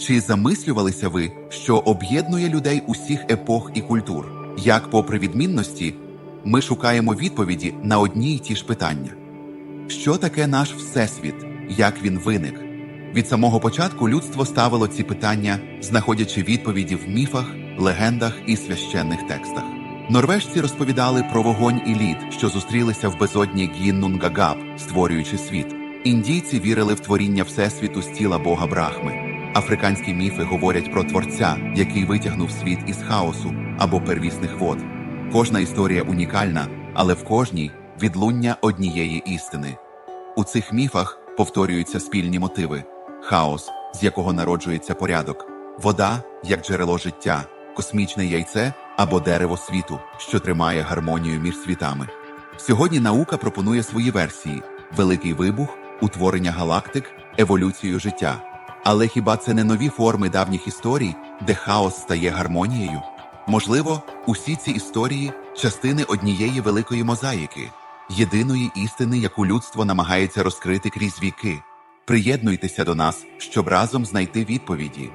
Чи замислювалися ви, що об'єднує людей усіх епох і культур? Як, попри відмінності, ми шукаємо відповіді на одні й ті ж питання? Що таке наш Всесвіт? Як він виник? Від самого початку людство ставило ці питання, знаходячи відповіді в міфах, легендах і священних текстах. Норвежці розповідали про вогонь і лід, що зустрілися в безодні Гіннунгагаб, створюючи світ. Індійці вірили в творіння Всесвіту з тіла Бога Брахми. Африканські міфи говорять про творця, який витягнув світ із хаосу або первісних вод. Кожна історія унікальна, але в кожній відлуння однієї істини. У цих міфах повторюються спільні мотиви: хаос, з якого народжується порядок, вода як джерело життя, космічне яйце або дерево світу, що тримає гармонію між світами. Сьогодні наука пропонує свої версії: великий вибух, утворення галактик, еволюцію життя. Але хіба це не нові форми давніх історій, де хаос стає гармонією? Можливо, усі ці історії частини однієї великої мозаїки, єдиної істини, яку людство намагається розкрити крізь віки. Приєднуйтеся до нас, щоб разом знайти відповіді.